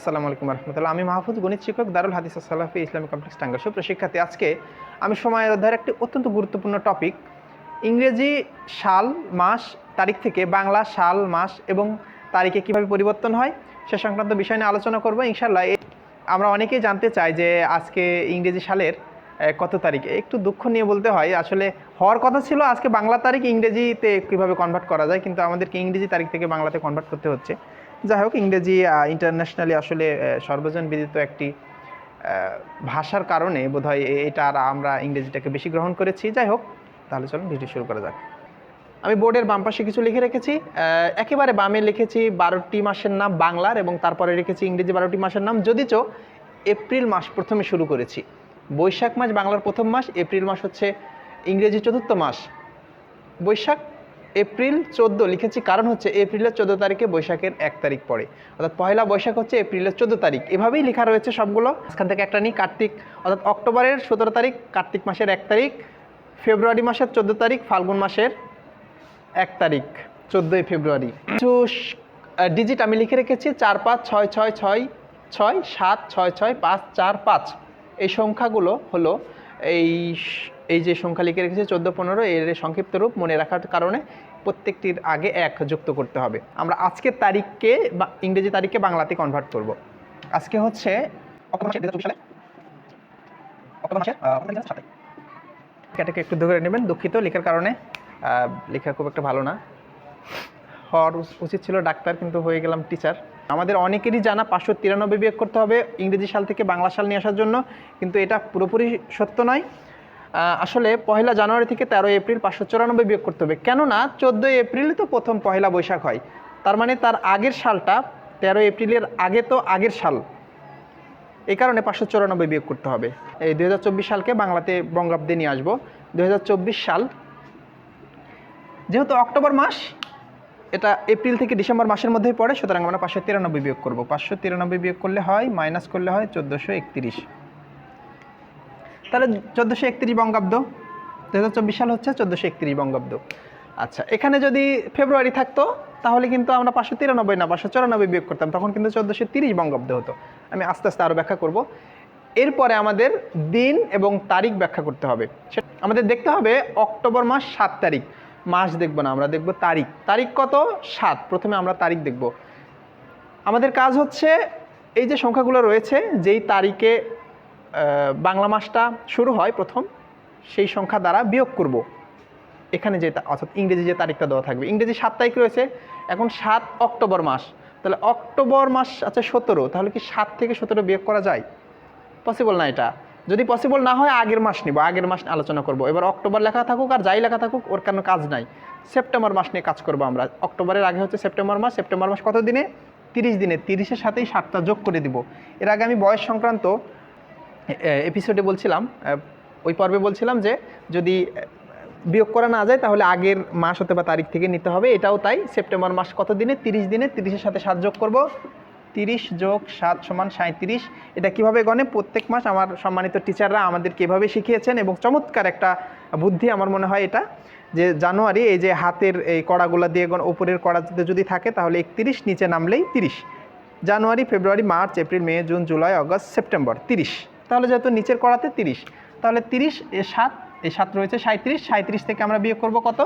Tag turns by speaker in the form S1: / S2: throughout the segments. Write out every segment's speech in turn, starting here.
S1: আসসালামু আলাইকুম রহমতুল্লাহ। আমি মাহফুজ গণিত শিক্ষক দারুল হাদিস সালাফি ইসলামিক কমপ্লেক্স টাঙ্গার সুপ্রিয় শিক্ষার্থী, আজকে আমি সময়ের অধ্যায়ের একটি অত্যন্ত গুরুত্বপূর্ণ টপিক ইংরেজি সাল, মাস, তারিখ থেকে বাংলা সাল, মাস এবং তারিখে কীভাবে পরিবর্তন হয় সে সংক্রান্ত বিষয় নিয়ে আলোচনা করব। ইনশাল্লাহ আমরা অনেকেই জানতে চাই যে আজকে ইংরেজি সালের কত তারিখে? একটু দুঃখ নিয়ে বলতে হয়, আসলে হওয়ার কথা ছিল আজকে বাংলা তারিখ ইংরেজিতে কীভাবে কনভার্ট করা যায়, কিন্তু আমাদেরকে ইংরেজি তারিখ থেকে বাংলাতে কনভার্ট করতে হচ্ছে। যাই হোক, ইংরেজি ইন্টারন্যাশনালি আসলে সর্বজন বিদিত একটি ভাষার কারণে বোধহয় এটা আর আমরা ইংরেজিটাকে বেশি গ্রহণ করেছি। যাই হোক, তাহলে চলুন ভিডিও শুরু করা যাক। আমি বোর্ডের বাম পাশে কিছু লিখে রেখেছি। একেবারে বামে লিখেছি বারোটি মাসের নাম বাংলার এবং তারপরে রেখেছি ইংরেজি বারোটি মাসের নাম। যদি যদিচ এপ্রিল মাস প্রথমে শুরু করেছি। বৈশাখ মাস বাংলার প্রথম মাস, এপ্রিল মাস হচ্ছে ইংরেজি চতুর্থ মাস। বৈশাখ এপ্রিল চোদ্দ, লিখেছি কারণ হচ্ছে এপ্রিলের চোদ্দ তারিখে বৈশাখের এক তারিখ পড়ে। অর্থাৎ পয়লা বৈশাখ হচ্ছে এপ্রিলের চোদ্দ তারিখ। এভাবেই লেখা রয়েছে সবগুলো। এখান থেকে একটা নিই, কার্তিক। অর্থাৎ অক্টোবরের সতেরো তারিখ, কার্তিক মাসের এক তারিখ, ফেব্রুয়ারি মাসের চোদ্দ তারিখ, ফাল্গুন মাসের এক তারিখ, চোদ্দোই ফেব্রুয়ারি। কিছু ডিজিট আমি লিখে রেখেছি, চার পাঁচ ছয় ছয় ছয় ছয় সাত ছয় ছয় পাঁচ চার পাঁচ। এই সংখ্যাগুলো হলো এই এই যে সংখ্যা লিখে রেখেছে চোদ্দ পনেরো এর সংক্ষিপ্ত রূপ মনে রাখার কারণে প্রত্যেকটির আগে এক যুক্ত করতে হবে আমরা আজকের তারিখকে বা ইংরেজি তারিখকে বাংলাতে কনভার্ট করব আজকে হচ্ছে অক্টোবর মাসের 2024 সালে অক্টোবর মাসের আহ, কত তারিখ আছে? সাত তারিখ। এটাকে একটু ধরে নেবেন দুঃখিত লেখার কারণে লেখা খুব একটা ভালো না হওয়ার উচিত ছিল ডাক্তার কিন্তু হয়ে গেলাম টিচার আমাদের অনেকেরই জানা পাঁচশো তিরানব্বই বিয়োগ করতে হবে ইংরেজি সাল থেকে বাংলা সাল নিয়ে আসার জন্য, কিন্তু এটা পুরোপুরি সত্য নয়। আসলে পহেলা জানুয়ারি থেকে তেরো এপ্রিল পাঁচশো চুরানব্বই বিয়োগ করতে হবে। কেননা চোদ্দোই এপ্রিল তো প্রথম পহেলা বৈশাখ হয়। তার মানে তার আগের সালটা তেরো এপ্রিলের আগে তো আগের সাল। এই কারণে পাঁচশো চুরানব্বই বিয়োগ করতে হবে। এই দু হাজার চব্বিশ সালকে বাংলাতে বঙ্গাব্দে নিয়ে আসব। দু হাজার চব্বিশ সাল, যেহেতু অক্টোবর মাস এটা এপ্রিল থেকে ডিসেম্বর মাসের মধ্যেই পড়ে, সুতরাং আমরা পাঁচশো তিরানব্বই বিয়োগ করব। পাঁচশো তিরানব্বই বিয়োগ করলে হয়, মাইনাস করলে হয় চোদ্দোশো একত্রিশ। তাহলে চোদ্দোশো একত্রিশ বঙ্গাব্দ দু হাজার চব্বিশ সাল হচ্ছে চোদ্দোশো একত্রিশ বঙ্গাব্দ। আচ্ছা এখানে যদি ফেব্রুয়ারি থাকতো, তাহলে কিন্তু আমরা পাঁচশো তিরানব্বই না, পাঁচশো চুরানব্বই বিয়োগ করতাম, তখন কিন্তু চোদ্দোশো তিরিশ বঙ্গাব্দ হতো। আমি আস্তে আস্তে আরও ব্যাখ্যা করব। এরপরে আমাদের দিন এবং তারিখ ব্যাখ্যা করতে হবে। আমাদের দেখতে হবে অক্টোবর মাস সাত তারিখ। মাস দেখব না, আমরা দেখব তারিখ। তারিখ কত? সাত। প্রথমে আমরা তারিখ দেখব। আমাদের কাজ হচ্ছে এই যে সংখ্যাগুলো রয়েছে, যেই তারিখে বাংলা মাসটা শুরু হয় প্রথম, সেই সংখ্যা দ্বারা বিয়োগ করব। এখানে যে অর্থাৎ ইংরেজি যে তারিখটা দেওয়া থাকবে। ইংরেজি সাত তারিখ রয়েছে, এখন সাত অক্টোবর মাস। তাহলে অক্টোবর মাস আছে সতেরো, তাহলে কি সাত থেকে সতেরো বিয়োগ করা যায়? পসিবল না এটা। যদি পসিবল না হয়, আগের মাস নিব। আগের মাস আলোচনা করব। এবার অক্টোবর লেখা থাকুক আর যাই লেখা থাকুক, ওর কোনো কাজ নাই? সেপ্টেম্বর মাস নিয়ে কাজ করব আমরা। অক্টোবরের আগে হচ্ছে সেপ্টেম্বর মাস। সেপ্টেম্বর মাস কত দিনে? তিরিশ দিনে। তিরিশের সাথেই সাতটা যোগ করে দিব। এর আগে আমি বয়স সংক্রান্ত এপিসোডে বলছিলাম ওই পর্বে বলছিলাম যে, যদি বিয়োগ করা না যায়, তাহলে আগের মাস হতে বা তারিখ থেকে নিতে হবে। এটাও তাই। সেপ্টেম্বর মাস কত দিনে? তিরিশ দিনে। তিরিশের সাথে সাত যোগ করব। তিরিশ যোগ সাত সমান সাঁত্রিশ এটা কীভাবে গণে? প্রত্যেক মাস আমার সম্মানিত টিচাররা আমাদেরকে এভাবে শিখিয়েছেন এবং চমৎকার একটা বুদ্ধি আমার মনে হয় এটা, যে জানুয়ারি এই যে হাতের এই কড়াগুলো দিয়ে গণ ওপরের কড়াতে যদি থাকে তাহলে একত্রিশ, নিচে নামলেই তিরিশ। জানুয়ারি, ফেব্রুয়ারি, মার্চ, এপ্রিল, মে, জুন, জুলাই, অগস্ট, সেপ্টেম্বর, তিরিশ। তাহলে যেহেতু নিচের কড়াতে তিরিশ, তাহলে তিরিশ, এ সাত এই সাত রয়েছে সাঁত্রিশ সাঁত্রিশ থেকে আমরা বিয়োগ করব কত?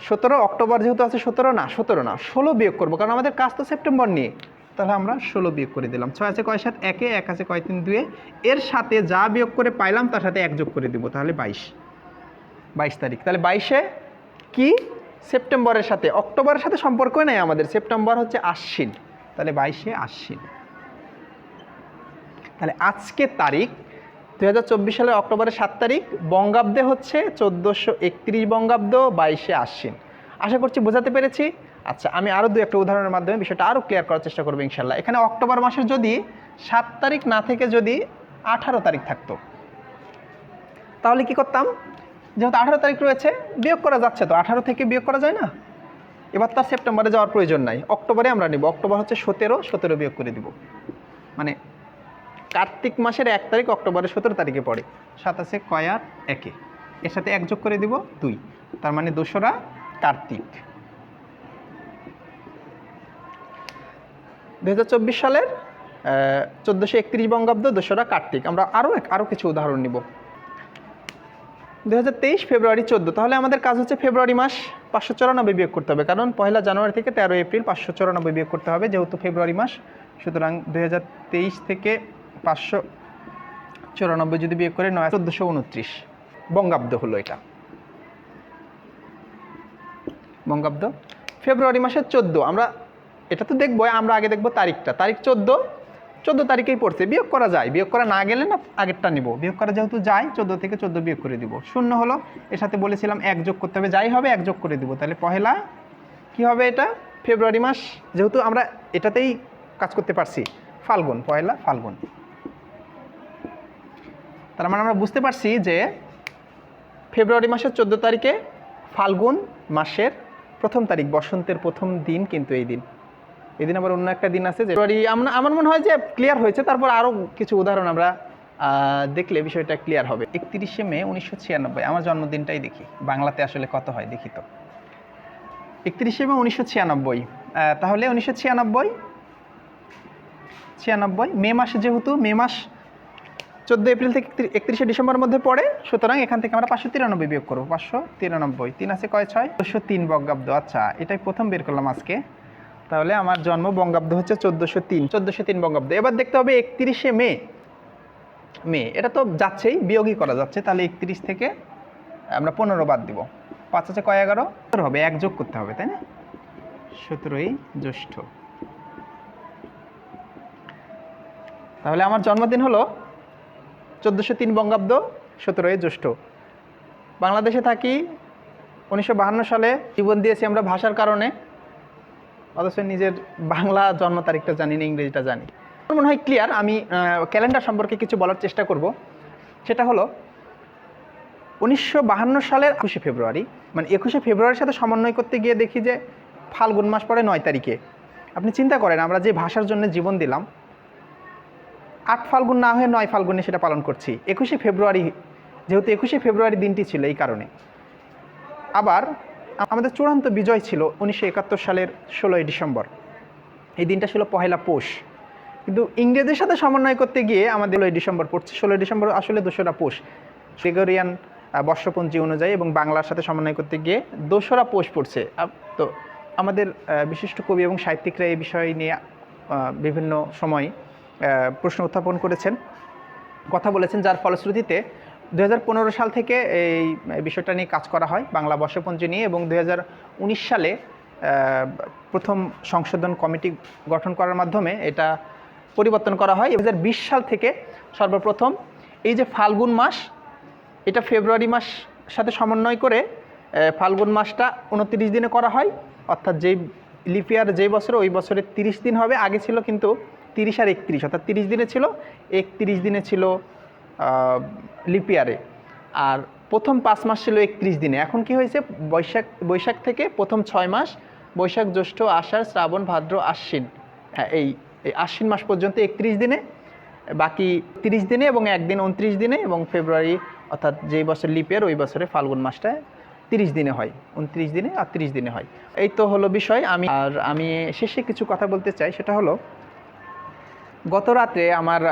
S1: সতেরো অক্টোবর যেহেতু আছে, সতেরো না সতেরো না, ষোলো বিয়োগ করব, কারণ আমাদের কাজ তো সেপ্টেম্বর নিয়ে। তাহলে আমরা ষোলো বিয়োগ করে দিলাম। ছয় আছে কয় সাত? একে, এক আছে কয় তিন, দুয়ে। এর সাথে যা বিয়োগ করে পাইলাম, তার সাথে এক যোগ করে দিব, তাহলে বাইশ। বাইশ তারিখ। তাহলে বাইশে কি? সেপ্টেম্বরের সাথে। অক্টোবরের সাথে সম্পর্কই নেই আমাদের। সেপ্টেম্বর হচ্ছে আশ্বিন। তাহলে বাইশে আশ্বিন। তাহলে আজকে তারিখ দু হাজার চব্বিশ সালের অক্টোবরের সাত তারিখ, বঙ্গাব্দে হচ্ছে চোদ্দোশো একত্রিশ বঙ্গাব্দ বাইশে আশ্বিন। আশা করছি বোঝাতে পেরেছি। আচ্ছা আমি আরও দু একটা উদাহরণের মাধ্যমে বিষয়টা আরও ক্লিয়ার করার চেষ্টা করব ইনশাল্লাহ এখানে অক্টোবর মাসের যদি সাত তারিখ না থেকে যদি আঠারো তারিখ থাকতো, তাহলে কি করতাম? যেহেতু আঠারো তারিখ রয়েছে, বিয়োগ করা যাচ্ছে তো। আঠারো থেকে বিয়োগ করা যায় না? এবার তার সেপ্টেম্বরে যাওয়ার প্রয়োজন নাই। অক্টোবরে আমরা নিব। অক্টোবর হচ্ছে সতেরো সতেরো বিয়োগ করে দিব। মানে কার্তিক মাসের এক তারিখ, অক্টোবরের সতেরো তারিখে পড়ে। সাতাশে কয়ার একে। এর সাথে এক যোগ করে দিব দুই। তার মানে দোসরা কার্তিক। দুহাজার চব্বিশ সালের চোদ্দোশো একত্রিশ বঙ্গাব্দ দোসরা কার্তিক। আমরা আরও এক আরও কিছু উদাহরণ নিব। দুই হাজার তেইশ ফেব্রুয়ারি চোদ্দ। তাহলে আমাদের কাজ হচ্ছে ফেব্রুয়ারি মাস পাঁচশো চুরানব্বই বিয়োগ করতে হবে। কারণ পয়লা জানুয়ারি থেকে তেরো এপ্রিল পাঁচশো চুরানব্বই বিয়োগ করতে হবে, যেহেতু ফেব্রুয়ারি মাস। সুতরাং দুই হাজার তেইশ থেকে পাঁচশো চুরানব্বই যদি বিয়োগ করে নয়, চোদ্দোশো উনত্রিশ। বঙ্গাব্দ হলো এটা। বঙ্গাব্দ। ফেব্রুয়ারি মাসের চোদ্দ। আমরা এটা তো দেখব, আমরা আগে দেখব তারিখটা। তারিখ চোদ্দ। চোদ্দ তারিখেই পড়ছে। বিয়োগ করা যায়। বিয়োগ করা না গেলে না আগেরটা নিব। বিয়োগ করা যেহেতু যায়, চোদ্দ থেকে চোদ্দ বিয়োগ করে দিব। শূন্য হলো, এর সাথে বলেছিলাম এক যোগ করতে হবে। যাই হবে, এক যোগ করে দিব। তাহলে পহেলা, কি হবে এটা? ফেব্রুয়ারি মাস। যেহেতু আমরা এটাতেই কাজ করতে পারছি। ফাল্গুন পয়লা ফাল্গুন। তার মানে আমরা বুঝতে পারছি যে ফেব্রুয়ারি মাসের চোদ্দ তারিখে ফাল্গুন মাসের প্রথম তারিখ, বসন্তের প্রথম দিন কিন্তু এই দিন। এই দিন আবার অন্য একটা দিন আছে, ফেব্রুয়ারি আমরা আমার মনে হয় যে ক্লিয়ার হয়েছে, তারপর আরও কিছু উদাহরণ আমরা দেখলে বিষয়টা ক্লিয়ার হবে। একত্রিশে মে উনিশশো ছিয়ানব্বই, আমার জন্মদিনটাই দেখি, বাংলাতে আসলে কত হয় দেখি তো। একত্রিশে মে উনিশশো ছিয়ানব্বই তাহলে উনিশশো ছিয়ানব্বই ছিয়ানব্বই, মে মাসে যেহেতু, মে মাস চোদ্দ এপ্রিল থেকে একত্রিশে ডিসেম্বরের মধ্যে পড়ে, সুতরাং এখান থেকে আমরা পাঁচশো তিরানব্বই বিয়োগ করব, পাঁচশো তিরানব্বই। তিন আছে কয় ছয়? চোদ্দোশো তিন বঙ্গাব্দ। আচ্ছা এটাই প্রথম বের করলাম আজকে। তাহলে আমার জন্ম বঙ্গাব্দ হচ্ছে চোদ্দোশো তিন চোদ্দোশো তিন বঙ্গাব্দ। এবার দেখতে হবে একত্রিশে মে। মে, এটা তো যাচ্ছেই, বিয়োগই করা যাচ্ছে। তাহলে একত্রিশ থেকে আমরা পনেরো বাদ দিব। পাঁচ আছে কয় এগারো? হবে, এক যোগ করতে হবে, তাই না? সতেরোই জ্যৈষ্ঠ। তাহলে আমার জন্মদিন হলো চোদ্দোশো তিন বঙ্গাব্দ সতেরোই জ্যৈষ্ঠ। বাংলাদেশে থাকি উনিশশো বাহান্ন সালে। জীবন দিয়েছি আমরা ভাষার কারণে। অথচ নিজের বাংলা জন্ম তারিখটা জানি না, ইংরেজিটা জানি। মনে হয় ক্লিয়ার আমি ক্যালেন্ডার সম্পর্কে কিছু বলার চেষ্টা করব। সেটা হলো, উনিশশো সালের একুশে ফেব্রুয়ারি। মানে একুশে ফেব্রুয়ারির সাথে সমন্বয় করতে গিয়ে দেখি যে ফাল্গুন মাস পরে নয় তারিখে। আপনি চিন্তা করেন, আমরা যে ভাষার জন্য জীবন দিলাম আট ফাল্গুন না হয়ে নয় ফাল্গুনে সেটা পালন করছি। একুশে ফেব্রুয়ারি, যেহেতু একুশে ফেব্রুয়ারি দিনটি ছিল এই কারণে। আবার আমাদের চূড়ান্ত বিজয় ছিল উনিশশো একাত্তর সালের ষোলোই ডিসেম্বর। এই দিনটা ছিল পহেলা পৌষ। কিন্তু ইংরেজের সাথে সমন্বয় করতে গিয়ে আমাদের ষোলোই ডিসেম্বর পড়ছে। ষোলোই ডিসেম্বর আসলে দোসরা পৌষ। গ্রেগরিয়ান বর্ষপঞ্জি অনুযায়ী এবং বাংলার সাথে সমন্বয় করতে গিয়ে দোসরা পৌষ পড়ছে। তো আমাদের বিশিষ্ট কবি এবং সাহিত্যিকরা এই বিষয় নিয়ে বিভিন্ন সময় প্রশ্ন উত্থাপন করেছেন। কথা বলেছেন যার ফলশ্রুতিতে দু হাজার পনেরো সাল থেকে এই বিষয়টা নিয়ে কাজ করা হয় বাংলা বর্ষপঞ্জি নিয়ে এবং দু হাজার উনিশ সালে প্রথম সংশোধন কমিটি গঠন করার মাধ্যমে এটা পরিবর্তন করা হয়। দু হাজার বিশ সাল থেকে সর্বপ্রথম এই যে ফাল্গুন মাস, এটা ফেব্রুয়ারি মাস সাথে সমন্বয় করে ফাল্গুন মাসটা উনত্রিশ দিনে করা হয়। অর্থাৎ যেই লিপিয়ার যেই বছরে, ওই বছরে তিরিশ দিন হবে। আগে ছিল কিন্তু তিরিশ আর একত্রিশ, অর্থাৎ তিরিশ দিনে ছিল, একত্রিশ দিনে ছিল লিপিয়ারে আর প্রথম পাঁচ মাস ছিল একত্রিশ দিনে। এখন কি হয়েছে? বৈশাখ বৈশাখ থেকে প্রথম ছয় মাস বৈশাখ, জ্যৈষ্ঠ, আষাঢ়, শ্রাবণ, ভাদ্র, আশ্বিন। হ্যাঁ এই এই আশ্বিন মাস পর্যন্ত একত্রিশ দিনে, বাকি তিরিশ দিনে এবং একদিন উনত্রিশ দিনে এবং ফেব্রুয়ারি, অর্থাৎ যেই বছর লিপের ওই বছরে ফাল্গুন মাসটা তিরিশ দিনে হয়। উনত্রিশ দিনে আর তিরিশ দিনে হয়। এই তো হলো বিষয়। আমি, আর আমি শেষে কিছু কথা বলতে চাই। সেটা হলো গত রাতে আমার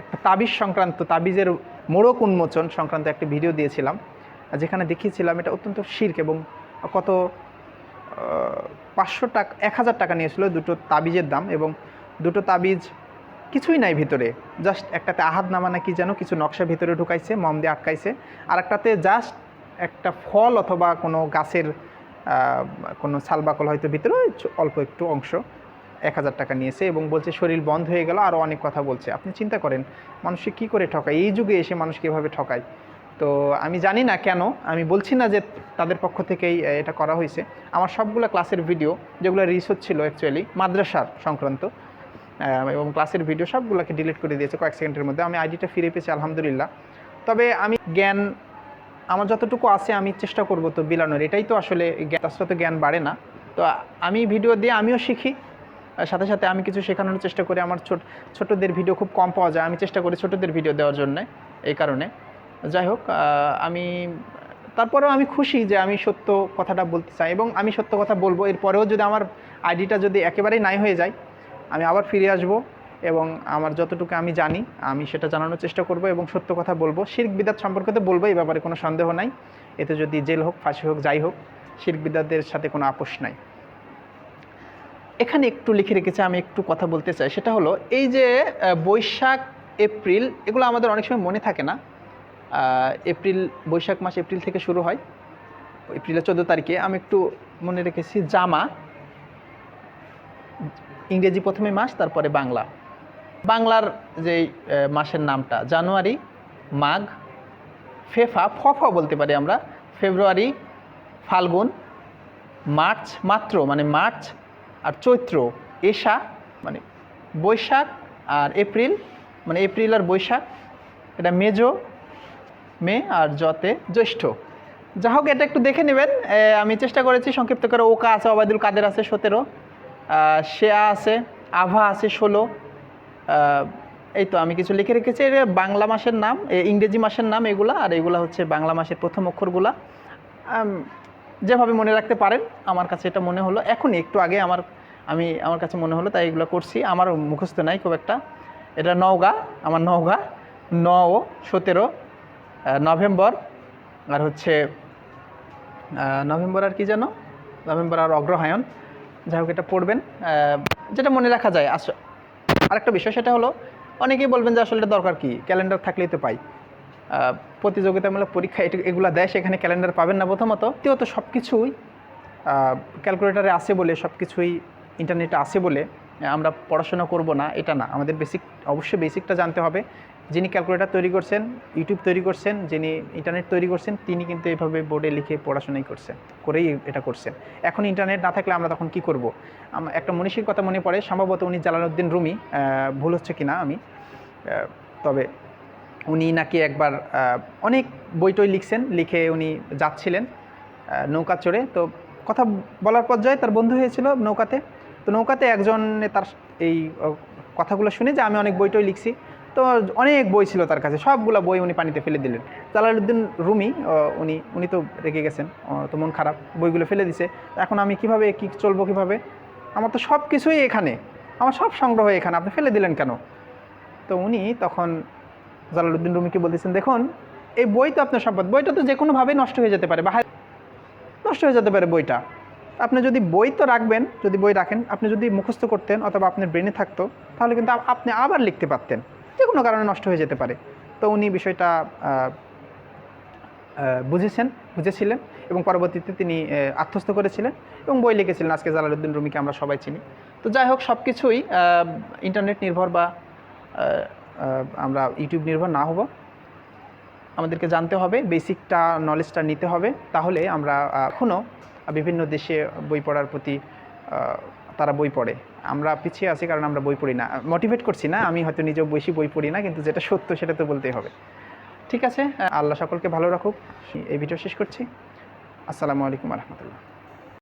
S1: একটা তাবিজ সংক্রান্ত, তাবিজের মোড়ক উন্মোচন সংক্রান্ত একটা ভিডিও দিয়েছিলাম, যেখানে দেখিয়েছিলাম এটা অত্যন্ত শির্ক এবং কত পাঁচশো টাকা, এক হাজার টাকা নিয়েছিল দুটো তাবিজের দাম এবং দুটো তাবিজ কিছুই নাই ভিতরে। জাস্ট একটাতে আহাত নামা নাকি যেন কিছু নকশা ভিতরে ঢুকাইছে, মম দিয়ে আটকাইছে। আর একটাতে জাস্ট একটা ফল অথবা কোনো গাছের কোনো ছালবাকল হয়তো ভিতরে অল্প একটু অংশ। এক হাজার টাকা নিয়েছে এবং বলছে, শরীর বন্ধ হয়ে গেল আরও অনেক কথা বলছে। আপনি চিন্তা করেন, মানুষকে কী করে ঠকায়? এই যুগে এসে মানুষ কীভাবে ঠকায়? তো আমি জানি না কেন, আমি বলছি না যে তাদের পক্ষ থেকেই এটা করা হয়েছে। আমার সবগুলো ক্লাসের ভিডিও, যেগুলো রিসোর্স ছিল অ্যাকচুয়ালি মাদ্রাসার সংক্রান্ত এবং ক্লাসের ভিডিও সবগুলোকে ডিলিট করে দিয়েছে কয়েক সেকেন্ডের মধ্যে। আমি আইডিটা ফিরে পেয়েছি, আলহামদুলিল্লাহ। তবে আমি জ্ঞান, আমার যতটুকু আছে আমি চেষ্টা করব তো বিলানোর। এটাই তো আসলে তাছাড়া তো জ্ঞান বাড়ে না। তো আমি ভিডিও দিয়ে আমিও শিখি সাথে সাথে আমি কিছু শেখানোর চেষ্টা করি। আমার ছোট ছোটদের ভিডিও খুব কম পাওয়া যায়। আমি চেষ্টা করি ছোটোদের ভিডিও দেওয়ার জন্য, এই কারণে। যাই হোক আমি, তারপরেও আমি খুশি যে আমি সত্য কথাটা বলতে চাই এবং আমি সত্য কথা বলব। এরপরেও যদি আমার আইডিটা যদি একেবারেই নাই হয়ে যায়, আমি আবার ফিরে আসব এবং আমার যতটুকু আমি জানি, আমি সেটা জানানোর চেষ্টা করব এবং সত্য কথা বলব। শির্ক বিদাত সম্পর্কে তো বলব, এই ব্যাপারে কোনো সন্দেহ নাই। এতে যদি জেল হোক, ফাঁসি হোক, যাই হোক, শির্ক বিদাতদের সাথে কোনো আপোষ নাই। এখানে একটু লিখে রেখেছে, আমি একটু কথা বলতে চাই। সেটা হলো, এই যে বৈশাখ, এপ্রিল, এগুলো আমাদের অনেক সময় মনে থাকে না। এপ্রিল, বৈশাখ মাস এপ্রিল থেকে শুরু হয়। এপ্রিলের চোদ্দ তারিখে আমি একটু মনে রেখেছি, জামা। ইংরেজি প্রথমে মাস, তারপরে বাংলা। বাংলার যে মাসের নামটা, জানুয়ারি, মাঘ, ফেফা, ফফা বলতে পারি আমরা, ফেব্রুয়ারি, ফাল্গুন, মার্চ, মাত্র মানে মার্চ আর চৈত্র, এশা মানে বৈশাখ আর এপ্রিল মানে এপ্রিল আর বৈশাখ, এটা মেজো, মে আর জতে জ্যৈষ্ঠ। যা হোক, এটা একটু দেখে নেবেন। আমি চেষ্টা করেছি সংক্ষিপ্ত করে, ওকা আছে, ওবায়দুল কাদের আছে সতেরো শেয়া আছে, আভা আছে ষোলো এই তো আমি কিছু লিখে রেখেছি। এটা বাংলা মাসের নাম ইংরেজি মাসের নাম এগুলা, আর এগুলা হচ্ছে বাংলা মাসের প্রথম অক্ষরগুলা। যেভাবে মনে রাখতে পারেন, আমার কাছে এটা মনে হলো। এখনই একটু আগে আমার, আমি, আমার কাছে মনে হলো, তাই এগুলো করছি। আমার মুখস্থ নাই খুব একটা। এটা নওগাঁ, আমার নওগাঁ ন ও সতেরো নভেম্বর, আর হচ্ছে নভেম্বর আর কি যেন? নভেম্বর আর অগ্রহায়ণ। যাই হোক, এটা পড়বেন। যেটা মনে রাখা যায়। আস আরেকটা বিষয় সেটা হলো, অনেকেই বলবেন যে আসলে দরকার কি? ক্যালেন্ডার থাকলেই তো পাই। প্রতিযোগিতামূলক পরীক্ষা এগুলো দেয়, সেখানে ক্যালেন্ডার পাবেন না প্রথমত। দ্বিতীয়ত সব কিছুই ক্যালকুলেটারে আছে বলে সব কিছুই ইন্টারনেটে আছে বলে আমরা পড়াশোনা করব না, এটা না। আমাদের বেসিক অবশ্যই বেসিকটা জানতে হবে। যিনি ক্যালকুলেটর তৈরি করছেন ইউটিউব তৈরি করছেন, যিনি ইন্টারনেট তৈরি করছেন, তিনি কিন্তু এভাবে বোর্ডে লিখে পড়াশোনাই করছেন, করেই এটা করছেন। এখন ইন্টারনেট না থাকলে আমরা তখন কি করব? একটা মনীষীর কথা মনে পড়ে, সম্ভবত উনি জালালউদ্দিন রুমি ভুল হচ্ছে কি না আমি তবে উনি নাকি একবার অনেক বই টই লিখছেন, লিখে উনি যাচ্ছিলেন নৌকা চড়ে। তো কথা বলার পর্যায়ে তার বন্ধু হয়েছিল নৌকাতে। তো নৌকাতে একজন তার এই কথাগুলো শুনে যে আমি অনেক বই টই লিখছি। তো অনেক বই ছিল তার কাছে, সবগুলো বই উনি পানিতে ফেলে দিলেন। জালালউদ্দিন রুমি উনি উনি তো রেগে গেছেন তো মন খারাপ, বইগুলো ফেলে দিছে। এখন আমি কীভাবে, কি চলবো কীভাবে? আমার তো সব কিছুই এখানে, আমার সব সংগ্রহ এখানে, আপনি ফেলে দিলেন কেন? তো উনি তখন জালালউদ্দিন রুমিকে বলতেছেন, দেখুন, এই বই তো আপনার সম্পদ, বইটা তো যে কোনোভাবেই নষ্ট হয়ে যেতে পারে, বা নষ্ট হয়ে যেতে পারে বইটা। আপনি যদি বই তো রাখবেন, যদি বই রাখেন, আপনি যদি মুখস্থ করতেন অথবা আপনার ব্রেনে থাকতো, তাহলে কিন্তু আপনি আবার লিখতে পারতেন, যে কোনো কারণে নষ্ট হয়ে যেতে পারে। তো উনি বিষয়টা বুঝেছেন, বুঝেছিলেন এবং পরবর্তীতে তিনি আত্মস্থ করেছিলেন এবং বই লিখেছিলেন। আজকে জালালুদ্দিন রুমিকে আমরা সবাই চিনি। তো যাই হোক সব কিছুই ইন্টারনেট নির্ভর বা আমরা ইউটিউব নির্ভর না হব। আমাদেরকে জানতে হবে, বেসিকটা নলেজটা নিতে হবে। তাহলে আমরা এখনও বিভিন্ন দেশে বই পড়ার প্রতি তারা বই পড়ে। আমরা পিছিয়ে আছি কারণ আমরা বই পড়ি না। মোটিভেট করছি না, আমি হয়তো নিজেও বেশি বই পড়ি না, কিন্তু যেটা সত্য সেটা তো বলতেই হবে। ঠিক আছে? আল্লাহ সকলকে ভালো রাখুক। এই ভিডিও শেষ করছি। আসসালামু আলাইকুম রহমতুল্লাহ।